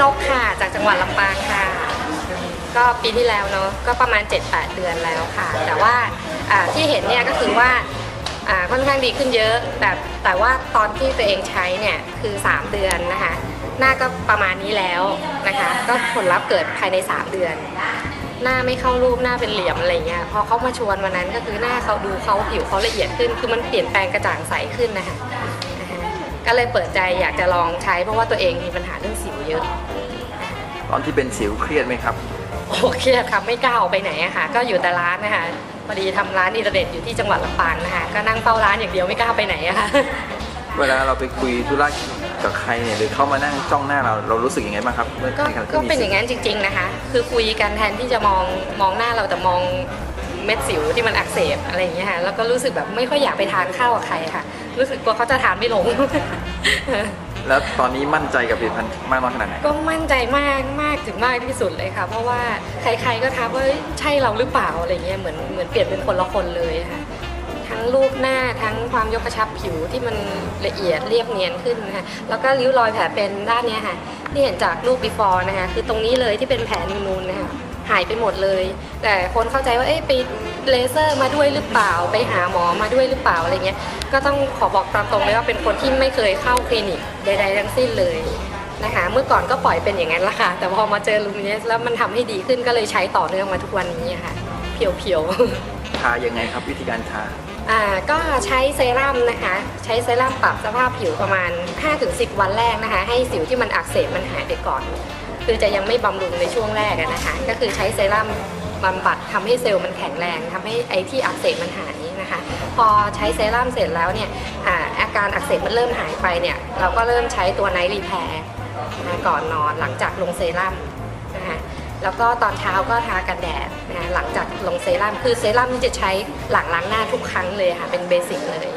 นกค่ะ จากจังหวัดลำปางค่ะ ก็ปีที่แล้วเนาะก็ประมาณ 7-8 เดือนแล้วค่ะ แต่ว่าอ่าที่เห็นเนี่ยก็คือว่าอ่าค่อนข้างดีขึ้นเยอะแต่แต่ว่าตอนที่ตัวเองใช้เนี่ยคือ 3 เดือนนะคะ หน้าก็ประมาณนี้แล้วนะคะ ก็ผลลัพธ์เกิดภายใน 3 เดือน หน้าไม่เข้ารูปหน้าเป็นเหลี่ยมอะไรเงี้ยพอเขามาชวนวันนั้นก็คือหน้าเขาดูเขาผิวเขาละเอียดขึ้น คือมันเปลี่ยนแปลงกระจ่างใสขึ้นนะคะ ก็เลยเปิดใจอยากจะลองใช้เพราะว่าตัวเองมีปัญหาเรื่องสิวเยอะตอนที่เป็นสิวเครียดไหมครับโอเครียดครับไม่กล้าออกไปไหนอะค่ะ ก็อยู่แต่ร้านนะคะพอดีทำร้านอินเทอร์เน็ตอยู่ที่จังหวัดลำปางนะคะก็นั่งเฝ้าร้านอย่างเดียวไม่กล้าไปไหนอะค่ะเวลาเราไปคุยธุระกับใครเนี่ยหรือเขามานั่งจ้องหน้าเราเรารู้สึกยังไงบ้างครับเมื่อก็ในขณะที่ก็มีเป็นอสิวย่างนั้นจริง ๆนะคะ คือคุยกันแทนที่จะมองมองหน้าเราแต่มอง เม็ดสิวที่มันอักเสบอะไรอย่างเงี้ยค่ะแล้วก็รู้สึกแบบไม่ค่อยอยากไปทานข้าวกับใครค่ะ รู้สึกกลัวเขาจะทานไม่ลง แล้วตอนนี้มั่นใจกับผลิตภัณฑ์มากน้อยขนาดไหน ก็มั่นใจมากมากถึงมากที่สุดเลยค่ะ เพราะว่าใครๆก็ทักว่าเอ้ยใช่เราหรือเปล่าอะไรเงี้ยเหมือนเหมือนเปลี่ยนเป็นคนละคนเลยค่ะ ทั้งรูปหน้าทั้งความยกกระชับผิวที่มันละเอียดเรียบเนียนขึ้นนะคะแล้วก็ริ้วรอยแผลเป็นด้านเนี้ยค่ะที่เห็นจากรูป before นะคะคือตรงนี้เลยที่เป็นแผลนูนๆนะคะหายไปหมดเลย แต่คนเข้าใจว่าเอ๊ะไปเลเซอร์มาด้วยหรือเปล่า ไปหาหมอมาด้วยหรือเปล่าอะไรเงี้ย ก็ต้องขอบอกตามตรงเลยว่าเป็นคนที่ไม่เคยเข้าคลินิกใดๆทั้งสิ้นเลยนะคะ เมื่อก่อนก็ปล่อยเป็นอย่างนั้นละค่ะ แต่พอมาเจอลูมิเนสแล้วมันทำให้ดีขึ้นก็เลยใช้ต่อเนื่องมาทุกวันนี้ค่ะ พียวๆทายังไงครับวิธีการทาอ่าก็ใช้เซรั่มนะคะ ใช้เซรั่มปรับสภาพผิวประมาณ 5-10 วันแรกนะคะ ให้สิวที่มันอักเสบมันหายไปก่อน คือจะยังไม่บำรุงในช่วงแรกอะนะคะ ก็คือใช้เซรั่มบำบัดทำให้เซลล์มันแข็งแรงทำให้ไอที่อักเสบมันหายนะคะ พอใช้เซรั่มเสร็จแล้วเนี่ยอาอาการอักเสบมันเริ่มหายไปเนี่ย เราก็เริ่มใช้ตัวไนท์รีแพร์ก่อนนอนหลังจากลงเซรั่มนะคะ แล้วก็ตอนเช้าก็ทากันแดดนะคะหลังจากลงเซรั่มคือเซรั่มนี่จะใช้หลังล้างหน้าทุกครั้งเลยค่ะเป็นเบสิกเลย